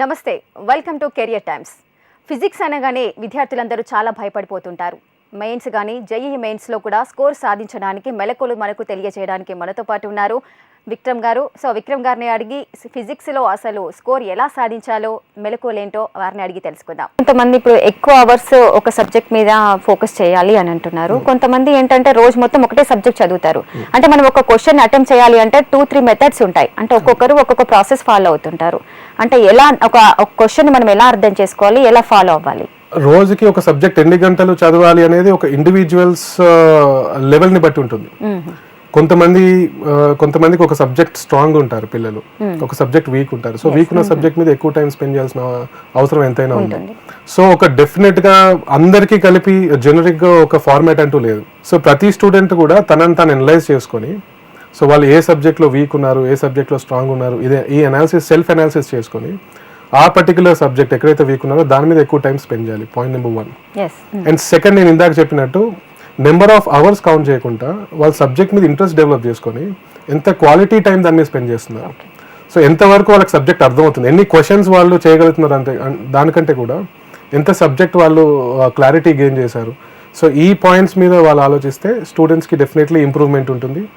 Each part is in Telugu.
నమస్తే welcome to career times. Physics అనగానే విద్యార్థులందరూ చాలా భయపడిపోతుంటారు. మెయిన్స్ కానీ జేఈఈ మెయిన్స్లో కూడా స్కోర్ సాధించడానికి మెలకులు మనకు తెలియజేయడానికి మనతో పాటు ఉన్నారు విక్రమ్ గారు. సో విక్రమ్ గారిని అడిగి ఫిజిక్స్లో అసలు స్కోర్ ఎలా సాధించాలో మెలకువలేంటో వారిని అడిగి తెలుసుకుందాం. కొంతమంది ఇప్పుడు ఎక్కువ అవర్స్ ఒక సబ్జెక్ట్ మీద ఫోకస్ చేయాలి అని అంటున్నారు. కొంతమంది ఏంటంటే రోజు మొత్తం ఒకటే సబ్జెక్ట్ చదువుతారు. అంటే మనం ఒక క్వశ్చన్ అటెంప్ట్ చేయాలి అంటే టూ త్రీ మెథడ్స్ ఉంటాయి. అంటే ఒక్కొక్కరు ఒక్కొక్క ప్రాసెస్ ఫాలో అవుతుంటారు. అంటే ఎలా ఒక క్వశ్చన్ మనం ఎలా అర్థం చేసుకోవాలి ఎలా ఫాలో అవ్వాలి? రోజుకి ఒక సబ్జెక్ట్ ఎన్ని గంటలు చదవాలి అనేది ఒక ఇండివిజువల్స్ లెవెల్ని బట్టి ఉంటుంది. కొంతమంది కొంతమందికి ఒక సబ్జెక్ట్ స్ట్రాంగ్ ఉంటారు పిల్లలు. ఒక సబ్జెక్ట్ వీక్ ఉంటారు. సో వీక్ ఉన్న సబ్జెక్ట్ మీద ఎక్కువ టైం స్పెండ్ చేయాల్సిన అవసరం ఎంతైనా ఉంది సో ఒక డెఫినెట్గా అందరికీ కలిపి జనరిక్గా ఒక ఫార్మాట్ అంటూ లేదు. సో ప్రతి స్టూడెంట్ కూడా తనని తాను అనలైజ్ చేసుకొని సో వాళ్ళు ఏ సబ్జెక్ట్లో వీక్ ఉన్నారు ఏ సబ్జెక్ట్లో స్ట్రాంగ్ ఉన్నారు ఇదే ఈ అనాలిసిస్ సెల్ఫ్ అనాలిసిస్ చేసుకొని ఆ పర్టికులర్ సబ్జెక్ట్ ఎక్కడైతే వీక్ ఉన్నారో దాని మీద ఎక్కువ టైం స్పెండ్ చేయాలి. Point number one and second నేను ఇందాక చెప్పినట్టు నెంబర్ ఆఫ్ అవర్స్ కౌంట్ చేయకుండా వాళ్ళ సబ్జెక్ట్ మీద ఇంట్రెస్ట్ డెవలప్ చేసుకొని ఎంత క్వాలిటీ టైం దాని మీద స్పెండ్ చేస్తున్నారు. సో ఎంతవరకు వాళ్ళకి సబ్జెక్ట్ అర్థమవుతుంది? ఎన్ని క్వశ్చన్స్ వాళ్ళు చేయగలుగుతున్నారు అన్- దానికంటే కూడా ఎంత సబ్జెక్ట్ వాళ్ళు క్లారిటీ గెయిన్ చేశారు. సో ఈ పాయింట్స్ మీద వాళ్ళు ఆలోచిస్తే స్టూడెంట్స్కి డెఫినెట్లీ ఇంప్రూవ్మెంట్ ఉంటుంది.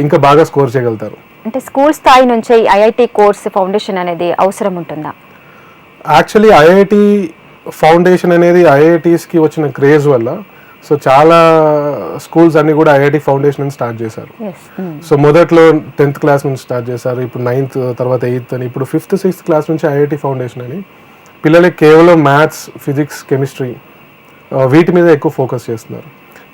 ఇంకా బాగా స్కోర్ చేయగలుగుతారు. అంటే స్కూల్ స్థాయి నుంచే ఐఐటి కోర్స్ ఫౌండేషన్ అనేది అవసరం ఉంటుందా? యాక్చువల్లీ ఐఐటి ఫౌండేషన్ అనేది ఐఐటీస్కి వచ్చిన క్రేజ్ వల్ల సో చాలా స్కూల్స్ అన్ని కూడా ఐఐటి ఫౌండేషన్ అని స్టార్ట్ చేశారు. ఎస్ సో మొదట్లో టెన్త్ క్లాస్ నుంచి స్టార్ట్ చేశారు. ఇప్పుడు నైన్త్ తర్వాత ఎయిత్ అని. ఇప్పుడు ఫిఫ్త్ సిక్స్త్ క్లాస్ నుంచి ఐఐటి ఫౌండేషన్ అని. పిల్లలకి కేవలం మ్యాథ్స్ ఫిజిక్స్ కెమిస్ట్రీ వీటి మీద ఎక్కువ ఫోకస్ చేస్తున్నారు.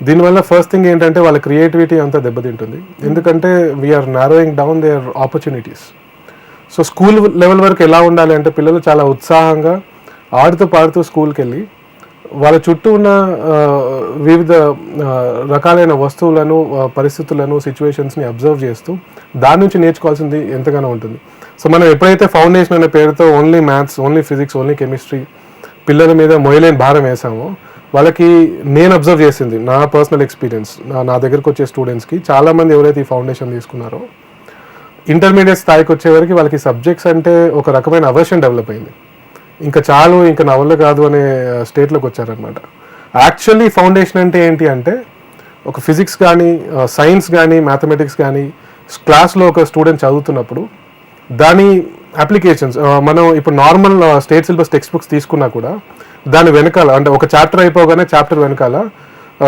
దీనివల్ల ఫస్ట్ థింగ్ ఏంటంటే వాళ్ళ క్రియేటివిటీ అంతా దెబ్బతింటుంది. ఎందుకంటే we're narrowing down their opportunities so school level వరకు ఎలా ఉండాలి అంటే పిల్లలు చాలా ఉత్సాహంగా ఆడుతూ పాడుతూ స్కూల్కి వెళ్ళి వాళ్ళ చుట్టూ ఉన్న వివిధ రకాలైన వస్తువులను పరిస్థితులను సిచ్యువేషన్స్ని అబ్జర్వ్ చేస్తూ దాని నుంచి నేర్చుకోవాల్సింది ఎంతగానో ఉంటుంది. సో మనం ఎప్పుడైతే ఫౌండేషన్ అనే పేరుతో only maths only physics only chemistry పిల్లల మీద మొయలేని భారం వేసామో వాళ్ళకి నేను అబ్జర్వ్ చేసింది నా పర్సనల్ ఎక్స్పీరియన్స్ నా నా దగ్గరకు వచ్చే స్టూడెంట్స్కి చాలామంది ఎవరైతే ఈ ఫౌండేషన్ తీసుకున్నారో ఇంటర్మీడియట్ స్థాయికి వచ్చేవరకు వాళ్ళకి సబ్జెక్ట్స్ అంటే ఒక రకమైన అవర్షన్ డెవలప్ అయింది. ఇంకా చాలు ఇంకా నా వల్ల కాదు అనే స్టేట్లోకి వచ్చారనమాట యాక్చువల్లీ ఫౌండేషన్ అంటే ఏంటి అంటే ఒక ఫిజిక్స్ కానీ సైన్స్ కానీ మ్యాథమెటిక్స్ కానీ క్లాస్లో ఒక స్టూడెంట్ చదువుతున్నప్పుడు దాని అప్లికేషన్స్ మనం ఇప్పుడు normal state syllabus text books తీసుకున్నా కూడా దాని వెనకాల అంటే ఒక చాప్టర్ అయిపోగానే చాప్టర్ వెనకాల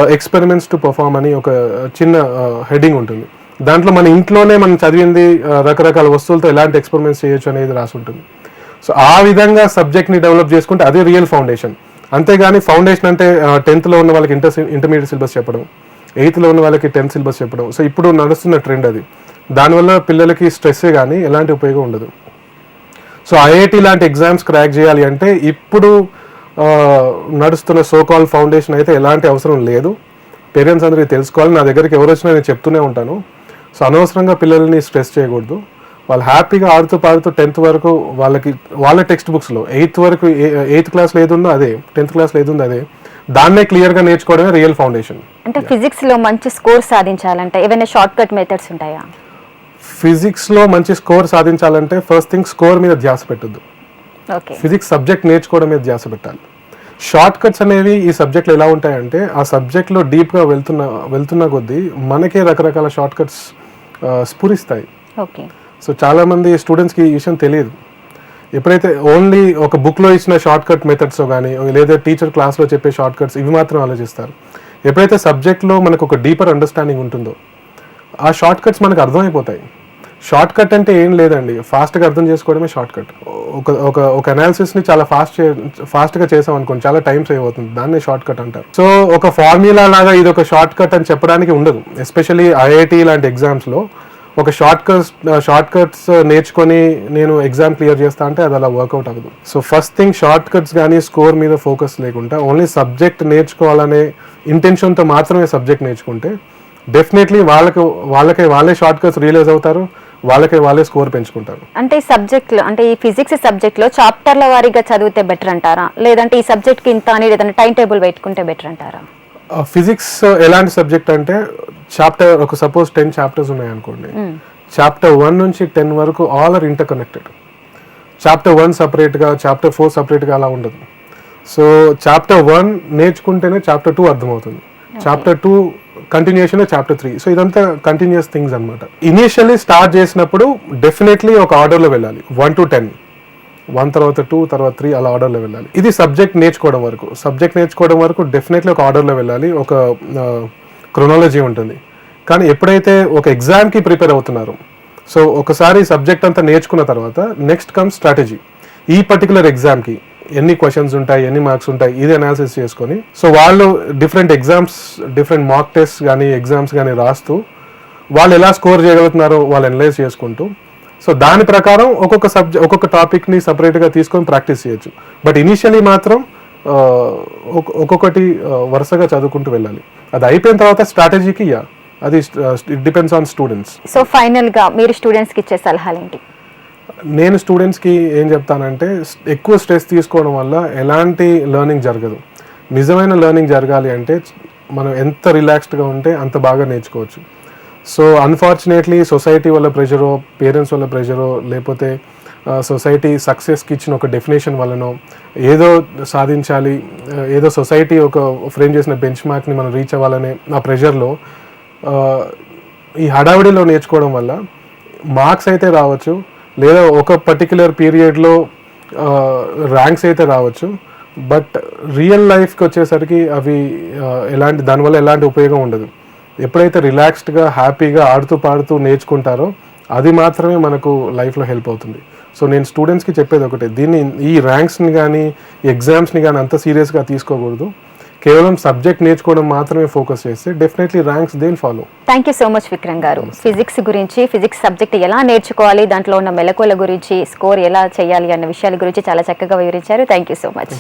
ఎక్స్పెరిమెంట్స్ టు పర్ఫామ్ అని ఒక చిన్న హెడింగ్ ఉంటుంది. దాంట్లో మన ఇంట్లోనే మనం చదివింది రకరకాల వస్తువులతో ఎలాంటి ఎక్స్పెరిమెంట్స్ చేయొచ్చు అనేది రాసి ఉంటుంది సో ఆ విధంగా సబ్జెక్ట్ని డెవలప్ చేసుకుంటే అదే రియల్ ఫౌండేషన్ అంతేగాని ఫౌండేషన్ అంటే టెన్త్లో ఉన్న వాళ్ళకి ఇంటర్ ఇంటర్మీడియట్ సిలబస్ చెప్పడం ఎయిత్లో ఉన్న వాళ్ళకి టెన్త్ సిలబస్ చెప్పడం. సో ఇప్పుడు నడుస్తున్న ట్రెండ్ అది. దానివల్ల పిల్లలకి స్ట్రెస్సే కానీ ఎలాంటి ఉపయోగం ఉండదు. సో ఐఐటి లాంటి ఎగ్జామ్స్ క్రాక్ చేయాలి అంటే ఇప్పుడు నడుస్తున్న సోకాల్ ఫౌండేషన్ అయితే ఎలాంటి అవసరం లేదు. పేరెంట్స్ అందరికీ తెలుసుకోవాలి. నా దగ్గరికి ఎవరు వచ్చినా నేను చెప్తూనే ఉంటాను. సో అనవసరంగా పిల్లల్ని స్ట్రెస్ చేయకూడదు. వాళ్ళు హ్యాపీగా ఆడుతూ పాడుతూ టెన్త్ వరకు వాళ్ళకి వాళ్ళ టెక్స్ట్ బుక్స్లో ఎయిత్ వరకు ఎయిత్ క్లాస్లో ఏది ఉందో అదే టెన్త్ క్లాస్లో ఏది ఉందో అదే దాన్నే క్లియర్గా నేర్చుకోవడమే రియల్ ఫౌండేషన్. అంటే ఫిజిక్స్లో మంచి స్కోర్ సాధించాలంటే ఏవైనా షార్ట్ కట్ మెథడ్స్ ఉంటాయా? ఫిజిక్స్లో మంచి స్కోర్ సాధించాలంటే ఫస్ట్ థింగ్ స్కోర్ మీద ధ్యాస పెట్టద్దు. ఫిజిక్స్ సబ్జెక్ట్ నేర్చుకోవడం మీద ధ్యాస పెట్టాలి. షార్ట్ కట్స్ అనేవి ఈ సబ్జెక్ట్లో ఎలా ఉంటాయంటే ఆ సబ్జెక్ట్లో డీప్గా వెళ్తున్న వెళ్తున్న కొద్దీ మనకే రకరకాల షార్ట్ కట్స్ స్ఫురిస్తాయి. ఓకే. సో చాలామంది స్టూడెంట్స్కి ఈ విషయం తెలియదు. ఎప్పుడైతే ఓన్లీ ఒక బుక్లో ఇచ్చిన షార్ట్ కట్ మెథడ్స్ కానీ లేదా టీచర్ క్లాస్లో చెప్పే షార్ట్ కట్స్ ఇవి మాత్రం ఆలోచిస్తారు. ఎప్పుడైతే సబ్జెక్ట్లో మనకు ఒక డీపర్ అండర్స్టాండింగ్ ఉంటుందో ఆ షార్ట్ కట్స్ మనకు అర్థమైపోతాయి. షార్ట్ కట్ అంటే ఏం లేదండి. ఫాస్ట్గా అర్థం చేసుకోవడమే షార్ట్ కట్ ఒక ఒక ఒక అనాలిసిస్ని చాలా ఫాస్ట్ ఫాస్ట్గా చేసాం అనుకోండి చాలా టైం సేవ్ అవుతుంది. దాన్నే షార్ట్ కట్ అంటారు. సో ఒక ఫార్ములా లాగా ఇది ఒక షార్ట్ కట్ అని చెప్పడానికి ఉండదు. ఎస్పెషల్లీ ఐఐటి లాంటి ఎగ్జామ్స్లో ఒక షార్ట్ కట్స్ షార్ట్ కట్స్ నేర్చుకొని నేను ఎగ్జామ్ క్లియర్ చేస్తా అంటే అది అలా వర్కౌట్ అవ్వదు. So first thing short cuts కానీ స్కోర్ మీద ఫోకస్ లేకుండా ఓన్లీ సబ్జెక్ట్ నేర్చుకోవాలనే ఇంటెన్షన్తో మాత్రమే సబ్జెక్ట్ నేర్చుకుంటే డెఫినెట్లీ వాళ్ళకి వాళ్ళకే వాళ్ళే షార్ట్ కట్స్ రియలైజ్ అవుతారు వాళ్ళకే వాళ్ళే స్కోర్ పెంచుకుంటారు. అంటే ఈ సబ్జెక్ట్లో అంటే ఈ ఫిజిక్స్ సబ్జెక్ట్లో చాప్టర్ల వారీగా చదివితే బెటర్ అంటారా? లేదంటే ఈ సబ్జెక్ట్కి ఇంత అని ఏదైనా టైం టేబుల్ పెట్టుకుంటే బెటర్ అంటారా? ఫిజిక్స్ ఎలాంటి సబ్జెక్ట్ అంటే చాప్టర్ ఒక సపోజ్ టెన్ చాప్టర్స్ ఉన్నాయి అనుకోండి. చాప్టర్ వన్ నుంచి టెన్ వరకు all are interconnected chapter one సపరేట్గా చాప్టర్ ఫోర్ సపరేట్గా అలా ఉండదు. సో చాప్టర్ వన్ నేర్చుకుంటేనే చాప్టర్ టూ అర్థమవుతుంది. Chapter two continuation chapter three so ఇదంతా కంటిన్యూస్ థింగ్స్ అనమాట ఇనిషియల్లీ స్టార్ట్ చేసినప్పుడు డెఫినెట్లీ ఒక ఆర్డర్లో వెళ్ళాలి. వన్ టు టెన్ వన్ తర్వాత టూ తర్వాత త్రీ అలా ఆర్డర్లో వెళ్ళాలి. ఇది సబ్జెక్ట్ నేర్చుకోవడం వరకు. సబ్జెక్ట్ నేర్చుకోవడం వరకు డెఫినెట్లీ ఒక ఆర్డర్లో వెళ్ళాలి. ఒక క్రొనాలజీ ఉంటుంది. కానీ ఎప్పుడైతే ఒక ఎగ్జామ్కి ప్రిపేర్ అవుతున్నారు సో ఒకసారి సబ్జెక్ట్ అంతా నేర్చుకున్న తర్వాత నెక్స్ట్ కమ్ స్ట్రాటజీ ఈ పర్టికులర్ ఎగ్జామ్కి ఎన్ని క్వశ్చన్స్ ఉంటాయి ఎన్ని మార్క్స్ ఉంటాయి ఇది అనాలిసిస్ చేసుకొని సో వాళ్ళు different exams different mock test కానీ ఎగ్జామ్స్ కానీ రాస్తూ వాళ్ళు ఎలా స్కోర్ చేయగలుగుతున్నారో వాళ్ళు అనలైజ్ చేసుకుంటూ సో దాని ప్రకారం ఒక్కొక్క సబ్జెక్ట్ ఒక్కొక్క టాపిక్ని సపరేట్గా తీసుకొని ప్రాక్టీస్ చేయొచ్చు. బట్ ఇనిషియలీ మాత్రం ఒక్కొక్కటి వరుసగా చదువుకుంటూ వెళ్ళాలి. అది అయిపోయిన తర్వాత స్ట్రాటజీకి యా అది it depends on students so ఫైనల్గా మీరు స్టూడెంట్స్కి ఇచ్చే సలహాలు ఏంటి? నేను స్టూడెంట్స్కి ఏం చెప్తానంటే ఎక్కువ స్ట్రెస్ తీసుకోవడం వల్ల ఎలాంటి లెర్నింగ్ జరగదు. నిజమైన లెర్నింగ్ జరగాలి అంటే మనం ఎంత రిలాక్స్డ్గా ఉంటే అంత బాగా నేర్చుకోవచ్చు. సో అన్ఫార్చునేట్లీ సొసైటీ వల్ల ప్రెషరో పేరెంట్స్ వల్ల ప్రెషరో లేకపోతే సొసైటీ సక్సెస్కి ఇచ్చిన ఒక డెఫినేషన్ వలనో ఏదో సాధించాలి ఏదో సొసైటీ ఒక ఫ్రేమ్ చేసిన బెంచ్ మార్క్ని మనం రీచ్ అవ్వాలనే ఆ ప్రెషర్లో ఈ హడావిడిలో నేర్చుకోవడం వల్ల మార్క్స్ అయితే రావచ్చు లేదా ఒక పర్టిక్యులర్ పీరియడ్లో ర్యాంక్స్ అయితే రావచ్చు బట్ రియల్ లైఫ్కి వచ్చేసరికి అవి ఎలాంటి దానివల్ల ఎలాంటి ఉపయోగం ఉండదు. ఎప్పుడైతే రిలాక్స్డ్గా హ్యాపీగా ఆడుతూ పాడుతూ నేర్చుకుంటారో అది మాత్రమే మనకు లైఫ్లో హెల్ప్ అవుతుంది. సో నేను స్టూడెంట్స్కి చెప్పేది ఒకటే దీన్ని ఈ ర్యాంక్స్ని కానీ ఎగ్జామ్స్ని కానీ అంత సీరియస్గా తీసుకోకూడదు. కేవలం సబ్జెక్ట్ నేర్చుకోవడం మాత్రమే ఫోకస్ చేస్తే definitely ranks they'll follow thank you so much Vikram garu. Physics గురించి ఫిజిక్స్ సబ్జెక్ట్ ఎలా నేర్చుకోవాలి దాంట్లో ఉన్న మెలకువల గురించి స్కోర్ ఎలా చేయాలి అన్న విషయాల గురించి చాలా చక్కగా వివరించారు. Thank you so much